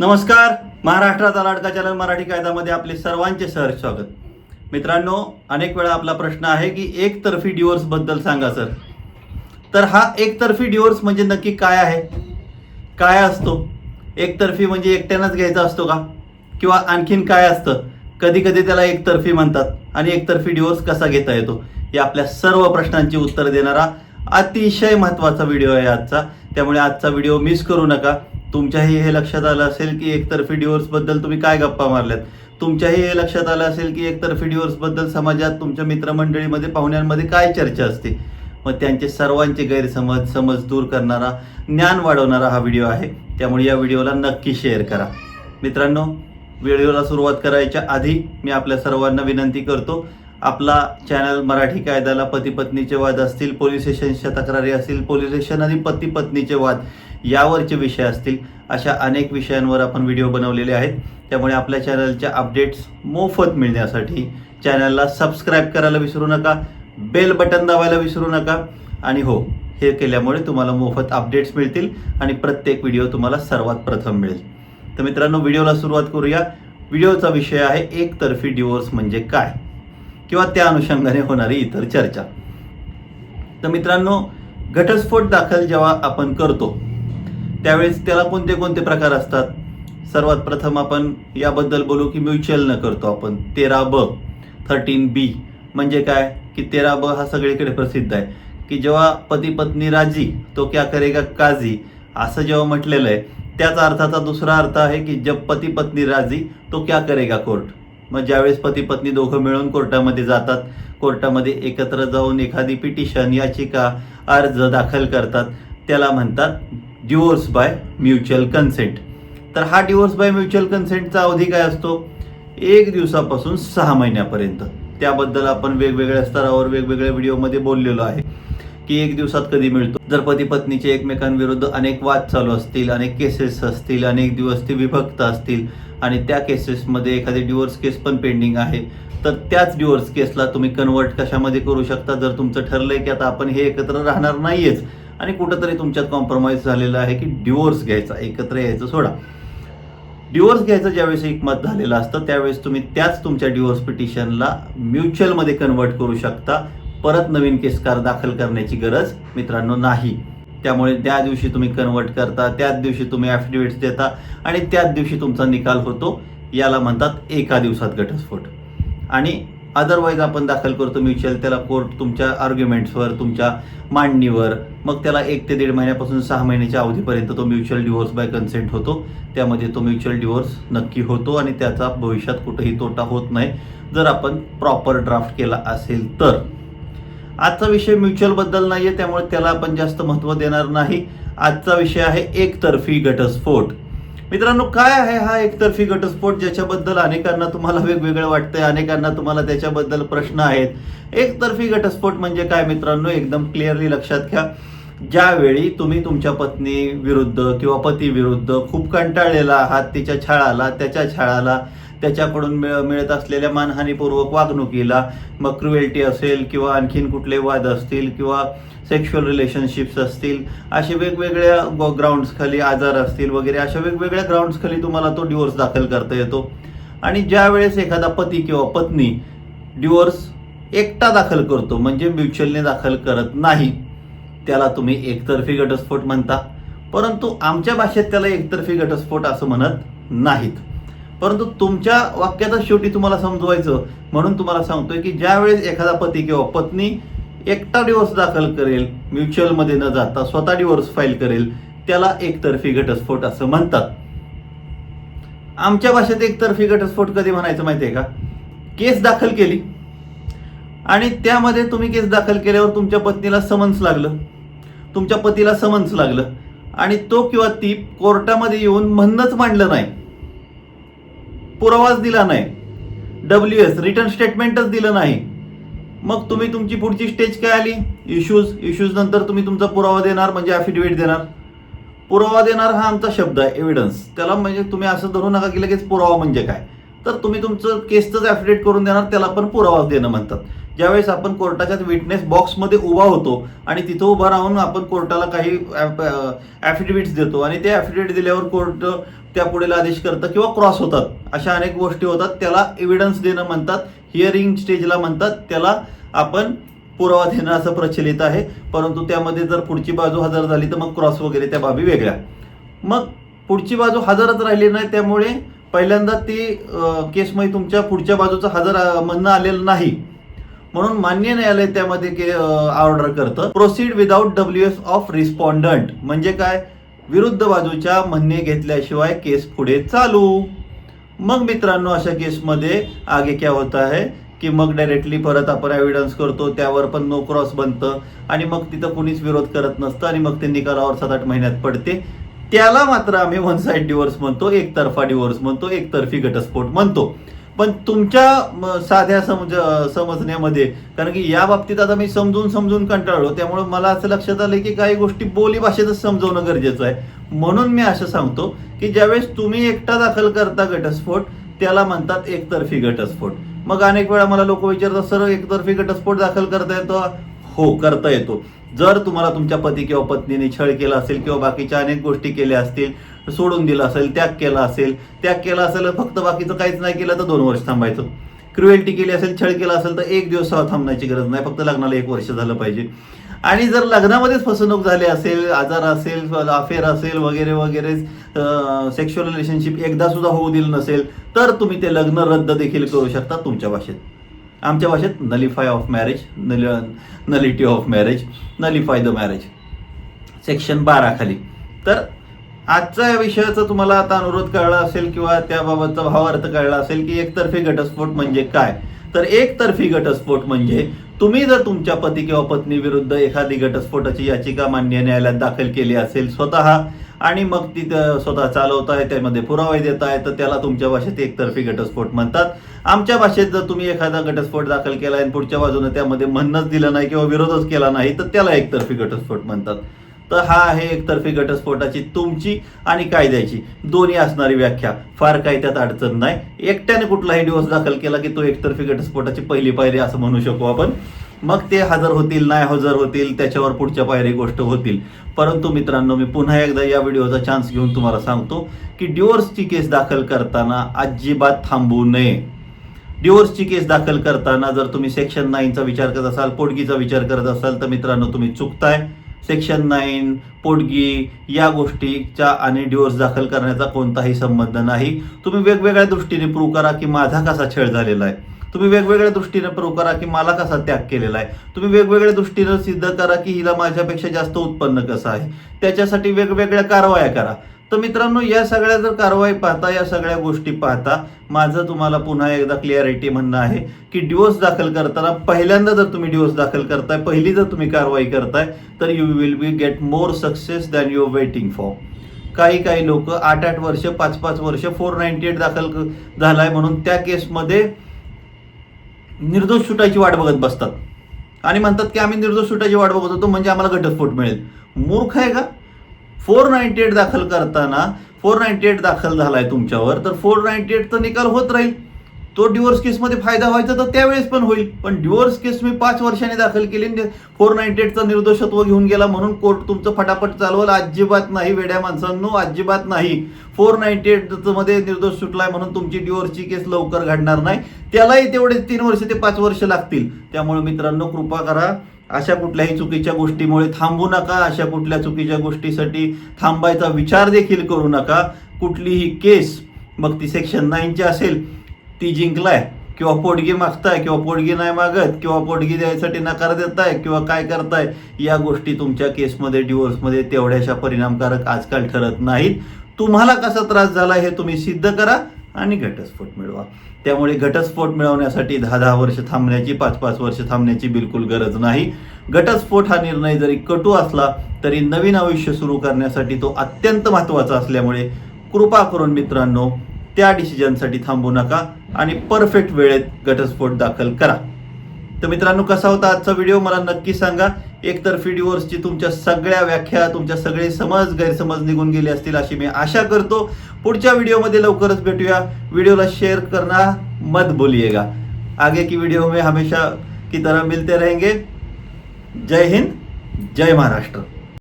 नमस्कार महाराष्ट्राचा लाडका चॅनल मराठी कायद्यामध्ये आपले सर्वांचे सहर्ष स्वागत. मित्रांनो अनेक वेळा आपला प्रश्न आहे की एकतर्फी डिवोर्सबद्दल सांगा सर. तर हा एकतर्फी डिवोर्स म्हणजे नक्की काय आहे? काय असतो? एकतर्फी म्हणजे एकट्यानंच घ्यायचा असतो का? किंवा आणखीन काय असतं? कधी कधी त्याला एकतर्फी म्हणतात आणि एकतर्फी डिवोर्स कसा घेता येतो? या आपल्या सर्व प्रश्नांची उत्तर देणारा अतिशय महत्त्वाचा व्हिडिओ आहे आजचा. त्यामुळे आजचा व्हिडिओ मिस करू नका. तुमच्याही हे लक्षात आलं असेल की एकतर्फी डिवोर्सबद्दल तुम्ही काय गप्पा मारल्यात? तुमच्याही हे लक्षात आलं असेल की एकतर्फी डिवोर्सबद्दल समाजात तुमच्या मित्रमंडळीमध्ये पाहुण्यांमध्ये काय चर्चा असते? मग त्यांचे सर्वांचे गैरसमज समज दूर करणारा ज्ञान वाढवणारा हा व्हिडिओ आहे. त्यामुळे या व्हिडिओला नक्की शेअर करा. मित्रांनो व्हिडिओला सुरुवात करायच्या आधी मी आपल्या सर्वांना विनंती करतो आपला चॅनल मराठी कायद्याला पती पत्नीचे वाद असतील पोलीस स्टेशनच्या तक्रारी असतील पोलीस स्टेशन आणि पती पत्नीचे वाद यावरचे विषय असतील अशा अनेक विषयांवर आपण व्हिडिओ बनवलेले आहेत. त्यामुळे आपल्या चॅनलच्या अपडेट्स मोफत मिळण्यासाठी चॅनलला सबस्क्राईब करायला विसरू नका बेल बटन दाबायला विसरू नका. आणि हो हे केल्यामुळे तुम्हाला मोफत अपडेट्स मिळतील आणि प्रत्येक व्हिडिओ तुम्हाला सर्वात प्रथम मिळेल. तर मित्रांनो व्हिडिओला सुरुवात करूया. व्हिडिओचा विषय आहे एकतर्फी डिवोर्स म्हणजे काय? किंवा त्या अनुषंगाने होणारी इतर चर्चा. तर मित्रांनो घटस्फोट दाखल जेव्हा आपण करतो त्यावेळेस त्याला कोणते कोणते प्रकार असतात? सर्वात प्रथम आपण याबद्दल बोलू की म्युच्युअल न करतो आपण. तेरा ब थर्टीन बी म्हणजे काय? की तेरा ब हा सगळीकडे प्रसिद्ध आहे. की जेव्हा पती पत्नी राजी तो क्या करेगा काजी? असं जेव्हा म्हटलेलं आहे त्याच अर्थाचा दुसरा अर्थ आहे की जब पती पत्नी राजी तो क्या करेगा कोर्ट? मग ज्यावेळेस पती पत्नी दोघं मिळून कोर्टामध्ये जातात कोर्टामध्ये एकत्र जाऊन एखादी पिटिशन याचिका अर्ज दाखल करतात त्याला म्हणतात डिवोर्स बाय म्युच्युअल कन्सेंट तर हा डिवोर्स बाय म्युच्युअल कन्सेंटचा अवधी काय असतो? एक दिवसापासून सहा महिन्यापर्यंत. त्याबद्दल आपण वेगवेगळ्या स्तरावर वेगवेगळ्या व्हिडिओमध्ये बोललेलो आहे की एक दिवसात कधी मिळतो? जर पती पत्नीचे एकमेकांविरुद्ध अनेक वाद चालू असतील अनेक केसेस असतील अनेक दिवस ते विभक्त असतील आणि त्या केसेसमध्ये एखादी डिवोर्स केस पण पेंडिंग आहे तर त्याच डिवोर्स केसला तुम्ही कन्वर्ट कशामध्ये करू शकता? जर तुमचं ठरलंय की आता आपण हे एकत्र राहणार नाहीयेच आणि कुठंतरी तुमच्यात कॉम्प्रोमाइज झालेलं आहे की डिवोर्स घ्यायचा एकत्र यायचं सोडा. डिवोर्स घ्यायचं ज्यावेळेस एकमत झालेलं असतं त्यावेळेस तुम्ही त्याच तुमच्या डिवोर्स पिटिशनला म्युच्युअलमध्ये कन्वर्ट करू शकता. परत नवीन केसकार दाखल करण्याची गरज मित्रांनो नाही. त्यामुळे त्या दिवशी तुम्ही कन्वर्ट करता त्याच दिवशी तुम्ही ॲफिडेविट्स देता आणि त्याच दिवशी तुमचा निकाल होतो. याला म्हणतात एका दिवसात घटस्फोट. आणि अदरवाईज आपण दाखल करतो म्युच्युअल त्याला कोर्ट तुमच्या आर्ग्युमेंट्सवर तुमच्या मांडणीवर. मग त्याला एक ते दीड महिन्यापासून सहा महिन्याच्या अवधीपर्यंत तो म्युच्युअल डिवोर्स बाय कन्सेंट होतो. त्यामध्ये तो म्युच्युअल डिवोर्स नक्की होतो आणि त्याचा भविष्यात कुठेही तोटा होत नाही. जर आपण प्रॉपर ड्राफ्ट केला असेल तर. आजचा विषय म्युच्युअलबद्दल नाही आहे त्यामुळे त्याला आपण जास्त महत्त्व देणार नाही. आजचा विषय आहे एकतर्फी घटस्फोट. मित्रांनो काय आहे हा एकतर्फी घटस्फोट ज्याच्याबद्दल अनेकांना तुम्हाला वेगवेगळं वाटतंय अनेकांना तुम्हाला त्याच्याबद्दल प्रश्न आहेत? एकतर्फी घटस्फोट म्हणजे काय मित्रांनो? एकदम क्लिअरली लक्षात घ्या. ज्यावेळी तुम्ही तुमच्या पत्नी विरुद्ध किंवा पती विरुद्ध खूप कंटाळलेला आहात तिच्या छळाला त्याच्या छळाला त्याच्याकडून मिळ मिळत असलेल्या मानहानीपूर्वक वागणुकीला मग क्रुएल्टी असेल किंवा आणखीन कुठले वाद असतील किंवा सेक्शुअल रिलेशनशिप्स असतील असे वेगवेगळ्या ग्राउंड्सखाली आजार असतील वगैरे अशा वेगवेगळ्या ग्राउंड्सखाली तुम्हाला तो डिवोर्स दाखल करता येतो. आणि ज्या वेळेस एखादा पती किंवा पत्नी डिवोर्स एकटा दाखल करतो म्हणजे म्युच्युअलने दाखल करत नाही त्याला तुम्ही एकतर्फी घटस्फोट म्हणता. परंतु आमच्या भाषेत त्याला एकतर्फी घटस्फोट असं म्हणत नाहीत. परंतु तुमच्या वाक्याचा शेवटी तुम्हाला समजवायचं म्हणून तुम्हाला सांगतोय की ज्यावेळेस एखादा पती किंवा पत्नी एकटा डिवोर्स दाखल करेल म्युच्युअलमध्ये न जाता स्वतः डिवोर्स फाईल करेल त्याला एकतर्फी घटस्फोट असं म्हणतात. आमच्या भाषेत एकतर्फी घटस्फोट कधी म्हणायचं माहितीये का? केस दाखल केली. आणि त्यामध्ये तुम्ही केस दाखल केल्यावर तुमच्या पत्नीला समन्स लागलं. तुमच्या पतीला समन्स लागलं. आणि तो किंवा ती कोर्टामध्ये येऊन म्हणणंच मांडलं नाही. पुरावाच दिला नाही. डब्ल्यू एस रिटर्न स्टेटमेंटच दिलं नाही. मग तुम्ही तुमची पुढची स्टेज काय आली? इश्यूज इश्यूज नंतर तुम्ही तुमचा पुरावा देणार म्हणजे अफिडेव्हिट देणार. पुरावा देणार हा आमचा शब्द आहे एव्हिडन्स त्याला म्हणजे तुम्ही असं धरू नका की लगेच पुरावा म्हणजे काय. तर तुम्ही तुमचं केसचंच ॲफिडेव्हिट करून देणार त्याला पण पुरावा देणं म्हणतात. ज्यावेळेस आपण कोर्टाच्या विटनेस बॉक्समध्ये उभा होतो आणि तिथं उभा राहून आपण कोर्टाला काही ॲफिडेविट्स देतो आणि ते ॲफिडेविट दिल्यावर कोर्ट त्या पुढील आदेश करतं किंवा क्रॉस होतात. अशा अनेक गोष्टी होतात. त्याला एव्हिडन्स देणं म्हणतात हिअरिंग स्टेजला म्हणतात. त्याला आपण पुरावा देणं असं प्रचलित आहे. परंतु त्यामध्ये जर पुढची बाजू हजर झाली तर मग क्रॉस वगैरे त्या बाबी वेगळ्या. मग पुढची बाजू हजरच राहिली नाही त्यामुळे पहिल्यांदा ती केसमध्ये तुमच्या पुढच्या बाजूचं हजर म्हणणं आलेलं नाही. म्हणून मान्य न्यायालय त्यामध्ये के ऑर्डर करतं. Proceed without W S of respondent म्हणजे काय? विरुद्ध बाजूच्या म्हणणे घेतल्याशिवाय केस पुढे चालू. मग मित्रांनो अशा केसमध्ये आगे क्या होता है? की मग डायरेक्टली परत आपण एव्हिडन्स करतो त्यावर पण नो क्रॉस बनतं. आणि मग तिथं कुणीच विरोध करत नसतं आणि मग ते निकालावर सात आठ महिन्यात पडते. त्याला मात्र आम्ही वन साईड डिवोर्स म्हणतो एकतर्फा डिवोर्स म्हणतो एकतर्फी घटस्फोट म्हणतो. पण तुमच्या साध्या समज समजण्यामध्ये कारण की या बाबतीत आता मी समजून समजून कंटाळलो त्यामुळे मला असं लक्षात आलं की काही गोष्टी बोली भाषेतच समजवणं गरजेचं आहे. म्हणून मी असं सांगतो की ज्यावेळेस तुम्ही एकटा दाखल करता घटस्फोट त्याला म्हणतात एकतर्फी घटस्फोट. मग अनेक वेळा मला लोक विचारतात सर एकतर्फी घटस्फोट दाखल करता येतो हो करता येतो. जर तुम्हाला तुमच्या पती किंवा पत्नीने छळ केला असेल किंवा बाकीच्या अनेक गोष्टी केल्या असतील सोडून दिलं असेल त्याग केला असेल त्याग केला असेल फक्त बाकीचं काहीच नाही केलं तर दोन वर्ष थांबायचं. क्रुएल्टी केली असेल छळ केला असेल तर एक दिवस थांबण्याची गरज नाही. फक्त लग्नाला एक वर्ष झालं पाहिजे. आणि जर लग्नामध्येच फसवणूक झाली असेल आजार असेल अफेअर असेल वगैरे वगैरे सेक्शुअल रिलेशनशिप एकदा सुद्धा होऊ दिलं नसेल तर तुम्ही ते लग्न रद्द देखील करू शकता तुमच्या भाषेत. आमच्या भाषेत nullify of marriage null nullity of marriage nullify the marriage. Section बारा खाली. तर आजचा या विषयाचा तुम्हाला आता अनुरोध कळला असेल किंवा त्याबाबतचा भावार्थ कळला असेल की एकतर्फी घटस्फोट म्हणजे काय? तर एकतर्फी घटस्फोट म्हणजे तुम्ही जर तुमच्या पती किंवा पत्नी विरुद्ध एखादी घटस्फोटाची याचिका मान्य न्यायालयात दाखल केली असेल स्वतः आणि मग तिथं स्वतः चालवत आहे त्यामध्ये पुरावे देताय तर त्याला तुमच्या भाषेत एकतर्फी घटस्फोट म्हणतात. आमच्या भाषेत जर तुम्ही एखादा घटस्फोट दाखल केला आणि पुढच्या बाजूने त्यामध्ये म्हणणंच दिलं नाही किंवा विरोधच केला नाही तर त्याला एकतर्फी घटस्फोट म्हणतात. तर हा आहे एकतर्फी घटस्फोटाची तुमची आणि कायद्याची. दोन्ही असणारी व्याख्या. फार काही त्यात अडचण नाही. एकट्याने कुठलाही दिवस दाखल केला की तो एकतर्फी घटस्फोटाची पहिली पायरी असं म्हणू शकू आपण. मग ते हजर होतील नाही हजर होतील त्याच्यावर पुढच्या पायरी गोष्ट होतील. परंतु मित्रांनो मी पुन्हा एकदा या व्हिडिओचा चान्स घेऊन तुम्हाला सांगतो की डिवोर्सची केस दाखल करताना अजिबात थांबू नये. डिवोर्सची केस दाखल करताना जर तुम्ही सेक्शन नाईनचा विचार करत असाल पोटगीचा विचार करत असाल तर मित्रांनो तुम्ही चुकताय. सेक्शन नाईन पोटगी या गोष्टीच्या आणि डिवोर्स दाखल करण्याचा कोणताही संबंध नाही. तुम्ही वेगवेगळ्या दृष्टीने प्रूव्ह करा की माझा कसा छळ झालेला आहे. तुम्ही वेगवेगळ्या दृष्टीने प्रूव्ह करा की मला कसा त्याग केलेला आहे. तुम्ही वेगवेगळ्या दृष्टीने सिद्ध करा की हिला माझ्यापेक्षा जास्त उत्पन्न कसं आहे. त्याच्यासाठी वेगवेगळ्या कारवाया करा. तर मित्रांनो या सगळ्या जर कारवाई पाहता या सगळ्या गोष्टी पाहता माझं तुम्हाला पुन्हा एकदा क्लिअरिटी म्हणणं आहे की डिवोर्स दाखल करताना पहिल्यांदा जर तुम्ही डिवोर्स दाखल करताय पहिली जर तुम्ही कारवाई करताय तर you will be get more success than you waiting for काही काही लोक आठ आठ वर्ष पाच पाच वर्ष फोर नाईन्टी एट दाखल झालाय म्हणून त्या केसमध्ये निर्दोष सुटायची वाट बघत बसतात. आणि म्हणतात की आम्ही निर्दोष सुटायची वाट बघत होतो म्हणजे आम्हाला घटस्फोट मिळेल. मूर्ख आहे का? फोर नाईन्टी एट दाखल करताना फोर नाईन्टी एट दाखल झाला आहे तुमच्यावर तर फोर नाईन्टी एटचा निकाल होत राहील. तो डिवोर्स केसमध्ये फायदा व्हायचा तर त्यावेळेस पण होईल. पण डिवोर्स केस मी पाच वर्षाने दाखल केली फोर नाईन्टी एटचा निर्दोषत्व घेऊन गेला म्हणून कोर्ट तुमचं फटाफट चालवलं. अजिबात नाही वेड्या माणसांनो अजिबात नाही. फोर नाईन्टी एटमध्ये निर्दोष सुटलाय म्हणून तुमची डिवोर्सची केस लवकर घडणार नाही. त्यालाही तेवढे तीन वर्ष ते पाच वर्ष लागतील. त्यामुळे मित्रांनो कृपा करा अशा कुठल्याही चुकीच्या गोष्टीमुळे थांबू नका. अशा कुठल्या चुकीच्या गोष्टीसाठी थांबायचा विचार देखील करू नका. कुठलीही केस मग ती सेक्शन नाईनची असेल ती जिंकलाय किंवा पोटगी मागताय किंवा पोटगी नाही मागत किंवा पोटगी द्यायसाठी नकार देताय किंवा काय करताय या गोष्टी तुमच्या केसमध्ये डिवोर्समध्ये तेवढ्याशा परिणामकारक आजकाल ठरत नाहीत. तुम्हाला कसा त्रास झाला हे तुम्ही सिद्ध करा आणि घटस्फोट मिळवा. त्यामुळे घटस्फोट मिळवण्यासाठी दहा दहा वर्ष थांबण्याची पाच पाच वर्ष थांबण्याची बिलकुल गरज नाही. घटस्फोट हा निर्णय जरी कटू असला तरी नवीन आयुष्य सुरू करण्यासाठी तो अत्यंत महत्त्वाचा असल्यामुळे कृपा करून मित्रांनो त्या डिसिजनसाठी थांबू नका आणि परफेक्ट वेळेत घटस्फोट दाखल करा. तर मित्रांनो कसा होता आजचा व्हिडिओ मला नक्की सांगा. एकतर डिवोर्सची तुमच्या सगळ्या व्याख्या तुमच्या सगळे समज गैरसमज निघून गेले असतील अशी मी आशा करतो. पुढच्या व्हिडिओमध्ये लवकरच भेटूया. व्हिडिओला शेअर करना मत बोलिएगा. आगे की वीडियो में हमेशा की तरह मिलते रहेंगे. जय हिंद जय महाराष्ट्र.